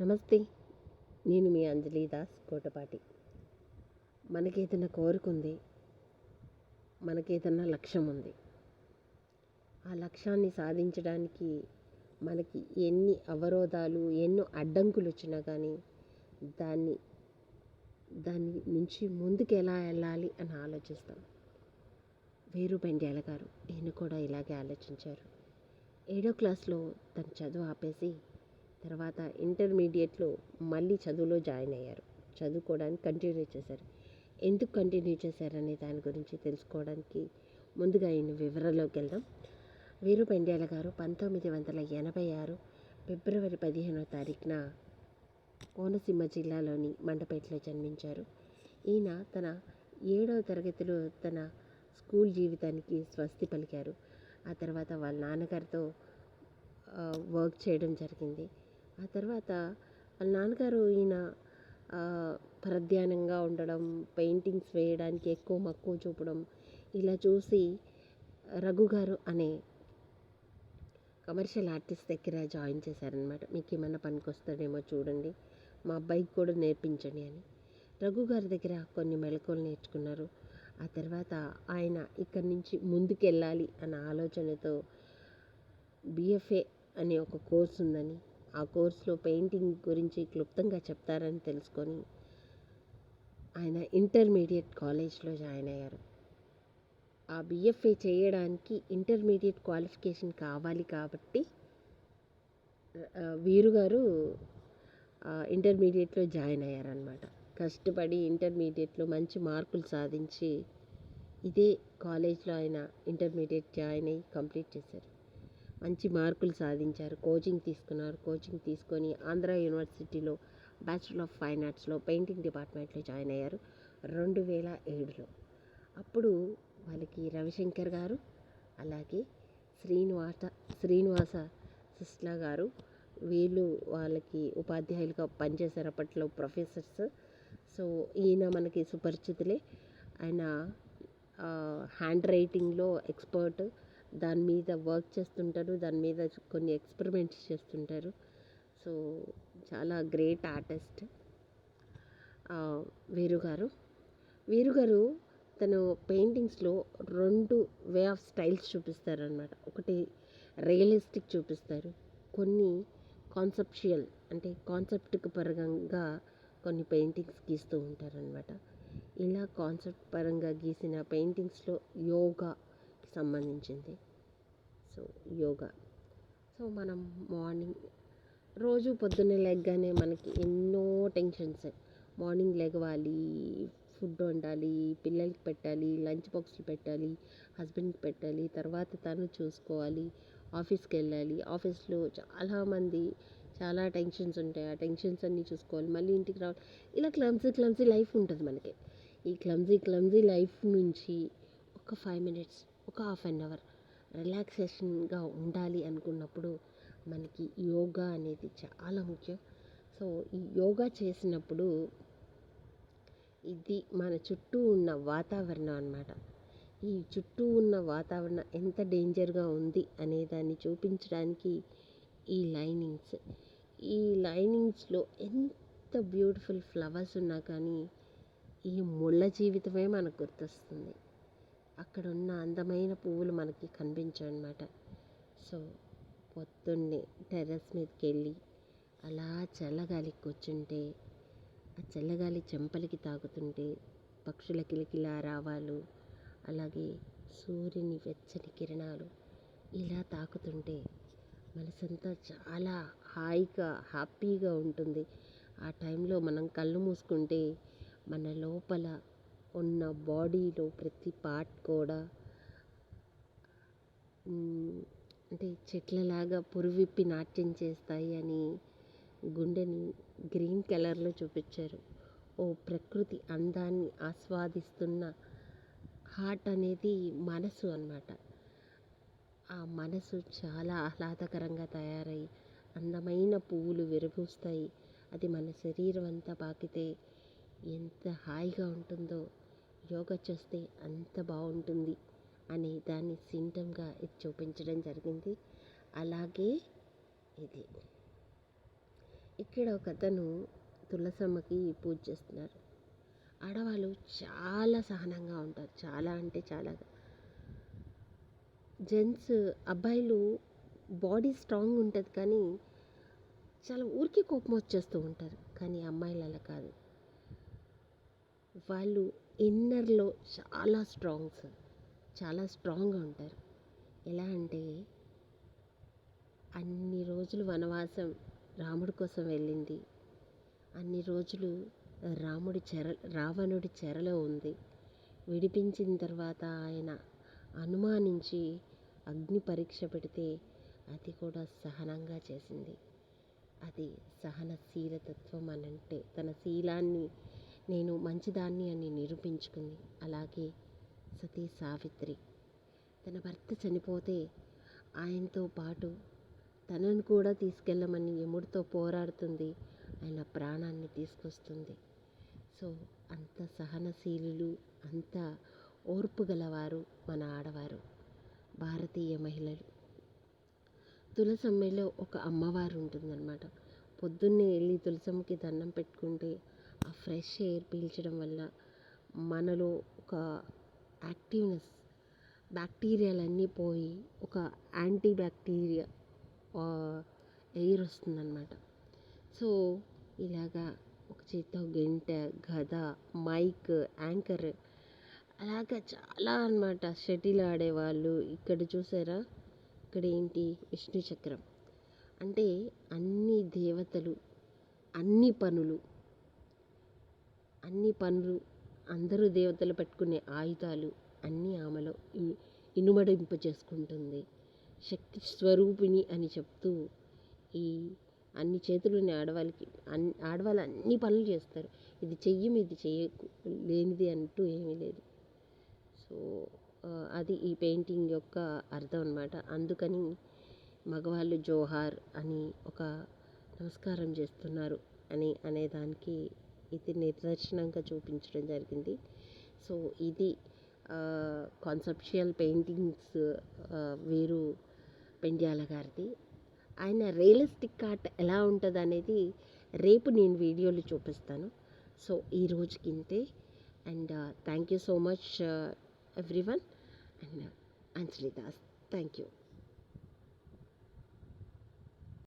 నమస్తే నేను మీ అంజలి దాస్ కోటపాటి. మనకి ఏదైనా కోరిక ఉంది మనకి ఏదైనా లక్ష్యం ఉంది. ఆ లక్ష్యాన్ని సాధించడానికి మనకి ఎన్ని అవరోధాలు ఎన్నో అడ్డంకులు వచ్చినా కానీ దాన్ని దాని నుంచి ముందుకు ఎలా వెళ్ళాలి అని ఆలోచిస్తాం. వేరు పెండ్యాల గారు ఈయన కూడా ఇలాగే ఆలోచించారు. ఏడో క్లాస్లో తన చదువు ఆపేసి తర్వాత ఇంటర్మీడియట్లో మళ్ళీ చదువులో జాయిన్ అయ్యారు. చదువుకోవడానికి కంటిన్యూ చేశారు. ఎందుకు కంటిన్యూ చేశారనే దాని గురించి తెలుసుకోవడానికి ముందుగా ఈయన వివరాల్లోకి వెళ్దాం. వీరు పెండ్యాల గారు పంతొమ్మిది వందల ఎనభై ఆరు ఫిబ్రవరి పదిహేనో తారీఖున కోనసీమ జిల్లాలోని మండపేటలో జన్మించారు. ఈయన తన ఏడవ తరగతిలో తన స్కూల్ జీవితానికి స్వస్తి పలికారు. ఆ తర్వాత వాళ్ళ నాన్నగారితో వర్క్ చేయడం జరిగింది. ఆ తర్వాత వాళ్ళ నాన్నగారు ఈయన పరధ్యానంగా ఉండడం పెయింటింగ్స్ వేయడానికి ఎక్కువ మక్కువ చూపడం ఇలా చూసి రఘు గారు అనే కమర్షియల్ ఆర్టిస్ట్ దగ్గర జాయిన్ చేశారనమాట మీకు ఏమన్నా పనికి వస్తాడేమో చూడండి. మా అబ్బాయికి కూడా నేర్పించండి అని. రఘు గారి దగ్గర కొన్ని మెళకువలు నేర్చుకున్నారు. ఆ తర్వాత ఆయన ఇక్కడి నుంచి ముందుకెళ్ళాలి అన్న ఆలోచనతో బిఎఫ్ఏ అనే ఒక కోర్స్ ఉందని ఆ కోర్సులో పెయింటింగ్ గురించి క్లుప్తంగా చెప్తారని తెలుసుకొని ఆయన ఇంటర్మీడియట్ కాలేజ్లో జాయిన్ అయ్యారు. ఆ బిఎఫ్ఏ చేయడానికి ఇంటర్మీడియట్ క్వాలిఫికేషన్ కావాలి కాబట్టి వీరుగారు వీరు గారు ఇంటర్మీడియట్లో జాయిన్ అయ్యారనమాట కష్టపడి ఇంటర్మీడియట్లో మంచి మార్కులు సాధించి ఇదే కాలేజ్లో ఆయన ఇంటర్మీడియట్ జాయిన్ అయ్యి కంప్లీట్ చేశారు. మంచి మార్కులు సాధించారు. కోచింగ్ తీసుకున్నారు. కోచింగ్ తీసుకొని ఆంధ్ర యూనివర్సిటీలో బ్యాచులర్ ఆఫ్ ఫైన్ ఆర్ట్స్లో పెయింటింగ్ డిపార్ట్మెంట్లో జాయిన్ అయ్యారు రెండు వేల ఏడులో. అప్పుడు వాళ్ళకి రవిశంకర్ గారు అలాగే శ్రీనివాస శ్రీనివాస సిస్లా గారు వీళ్ళు వాళ్ళకి ఉపాధ్యాయులుగా పనిచేశారు అప్పట్లో ప్రొఫెసర్స్. సో ఈయన మనకి సుపరిచితులే. ఆయన హ్యాండ్ రైటింగ్లో ఎక్స్పర్ట్. దాని మీద వర్క్ చేస్తుంటారు దాని మీద కొన్ని ఎక్స్పెరిమెంట్స్ చేస్తుంటారు. సో చాలా గ్రేట్ ఆర్టిస్ట్. వీరుగారు వీరుగారు తను పెయింటింగ్స్లో రెండు వే ఆఫ్ స్టైల్స్ చూపిస్తారనమాట ఒకటి రియలిస్టిక్ చూపిస్తారు. కొన్ని కాన్సెప్షియల్ అంటే కాన్సెప్ట్కి పరంగా కొన్ని పెయింటింగ్స్ గీస్తూ ఉంటారనమాట ఇలా కాన్సెప్ట్ పరంగా గీసిన పెయింటింగ్స్లో యోగా సంబంధించింది. So yoga. సో మనం మార్నింగ్ రోజు పొద్దున్నే లెగ్గానే మనకి ఎన్నో టెన్షన్స్. మార్నింగ్ లెగవాలి ఫుడ్ వండాలి పిల్లలకి పెట్టాలి లంచ్ బాక్స్లు పెట్టాలి హస్బెండ్కి పెట్టాలి తర్వాత తను చూసుకోవాలి ఆఫీస్కి వెళ్ళాలి ఆఫీస్లో చాలామంది చాలా టెన్షన్స్ ఉంటాయి. ఆ టెన్షన్స్ అన్నీ చూసుకోవాలి. మళ్ళీ ఇంటికి రావాలి. ఇలా క్లమ్జీ క్లమ్జీ లైఫ్ ఉంటుంది మనకి. ఈ క్లమ్జీ క్లమ్జీ లైఫ్ నుంచి ఒక ఫైవ్ మినిట్స్ ఒక హాఫ్ అన్ అవర్ రిలాక్సేషన్గా ఉండాలి అనుకున్నప్పుడు మనకి యోగా అనేది చాలా ముఖ్యం. సో ఈ యోగా చేసినప్పుడు ఇది మన చుట్టూ ఉన్న వాతావరణం అన్నమాట. ఈ చుట్టూ ఉన్న వాతావరణం ఎంత డేంజర్గా ఉంది అనే దాన్ని చూపించడానికి ఈ లైనింగ్స్ ఈ లైనింగ్స్లో ఎంత బ్యూటిఫుల్ ఫ్లవర్స్ ఉన్నా కానీ ఈ ముళ్ళ జీవితమే మనకు గుర్తొస్తుంది. అక్కడ ఉన్న అందమైన పువ్వులు మనకి కనిపించవు అనమాట సో పొద్దున్నే టెర్రస్ మీదకి వెళ్ళి అలా చల్లగాలి కూర్చుంటే ఆ చల్లగాలి చెంపలకి తాకుతుంటే పక్షుల కిలకిలా రావాలు అలాగే సూర్యుని వెచ్చని కిరణాలు ఇలా తాకుతుంటే మనసంతా చాలా హాయిగా హ్యాపీగా ఉంటుంది. ఆ టైంలో మనం కళ్ళు మూసుకుంటే మన లోపల ఉన్న బాడీలో ప్రతి పార్ట్ కూడా అంటే చెట్లలాగా పురువిప్పి నాట్యం చేస్తాయి అని గుండెని గ్రీన్ కలర్లో చూపించారు. ఓ ప్రకృతి అందాన్ని ఆస్వాదిస్తున్న హార్ట్ అనేది మనసు అన్నమాట. ఆ మనసు చాలా ఆహ్లాదకరంగా తయారై అందమైన పువ్వులు విరబూస్తాయి. అది మన శరీరం అంతా పాకితే ఎంత హాయిగా ఉంటుందో. యోగా చేస్తే అంత బాగుంటుంది అనే దాన్ని సింటమ్గా ఇది చూపించడం జరిగింది. అలాగే ఇది. ఇక్కడ ఒక అతను తులసమ్మకి పూజ చేస్తున్నారు. ఆడవాళ్ళు చాలా సహనంగా ఉంటారు. చాలా అంటే చాలా జెంట్స్ అబ్బాయిలు బాడీ స్ట్రాంగ్ ఉంటుంది కానీ చాలా ఊరికి కోపం వచ్చేస్తూ ఉంటారు. కానీ అమ్మాయిలు అలా కాదు. వాళ్ళు ఇన్నర్లో చాలా స్ట్రాంగ్స్ చాలా స్ట్రాంగ్గా ఉంటారు. ఎలా అంటే అన్ని రోజులు వనవాసం రాముడి కోసం వెళ్ళింది. అన్ని రోజులు రాముడి చెర రావణుడి చెరలో ఉంది. విడిపించిన తర్వాత ఆయన అనుమానించి అగ్ని పరీక్ష పెడితే అది కూడా సహనంగా చేసింది. అది సహనశీలతత్వం అని అంటే తన శీలాన్ని నేను మంచిదాన్ని అని నిరూపించుకుంది అలాగే సతీ సావిత్రి. తన భర్త చనిపోతే ఆయనతో పాటు తనను కూడా తీసుకెళ్ళమని యముడితో పోరాడుతుంది. ఆయన ప్రాణాన్ని తీసుకొస్తుంది. సో అంత సహనశీలులు అంత ఓర్పు గలవారు మన ఆడవారు భారతీయ మహిళలు. తులసమ్మలో ఒక అమ్మవారు ఉంటుందన్నమాట. పొద్దున్నే వెళ్ళి తులసమ్మకి దండం పెట్టుకుంటే ఫ్రెష్ ఎయిర్ పీల్చడం వల్ల మనలో ఒక యాక్టివ్నెస్ బ్యాక్టీరియాలన్నీ పోయి ఒక యాంటీ బ్యాక్టీరియా ఎయిర్ వస్తుందన్నమాట. సో ఇలాగా ఒక చేత్తో గెంట గద మైక్ యాంకర్ అలాగా చాలా అనమాట షటిల్ ఆడేవాళ్ళు. ఇక్కడ చూసారా? ఇక్కడ ఏంటి? విష్ణు చక్రం. అంటే అన్ని దేవతలు అన్ని పనులు అన్ని పనులు అందరూ దేవతలు పెట్టుకునే ఆయుధాలు అన్నీ ఆమెలో ఇనుమడింప చేసుకుంటుంది శక్తి స్వరూపిణి అని చెప్తూ ఈ అన్ని చేతులని ఆడవాళ్ళకి అన్ ఆడవాళ్ళు అన్ని పనులు చేస్తారు. ఇది చెయ్యం ఇది చెయ్యకు లేనిది అంటూ ఏమీ లేదు. సో అది ఈ పెయింటింగ్ యొక్క అర్థం అన్నమాట. అందుకని మగవాళ్ళు జోహార్ అని ఒక నమస్కారం చేస్తున్నారు అని అనేదానికి ఇది నిదర్శనంగా చూపించడం జరిగింది. సో ఇది కాన్సెప్షియల్ పెయింటింగ్స్ వీరు పెండ్యాల గారిది. ఆయన రియలిస్టిక్ ఆర్ట్ ఎలా ఉంటుంది అనేది రేపు నేను వీడియోలు చూపిస్తాను. సో ఈ రోజుకి ఇంతే. And thank you so much everyone and Anjali Das thank you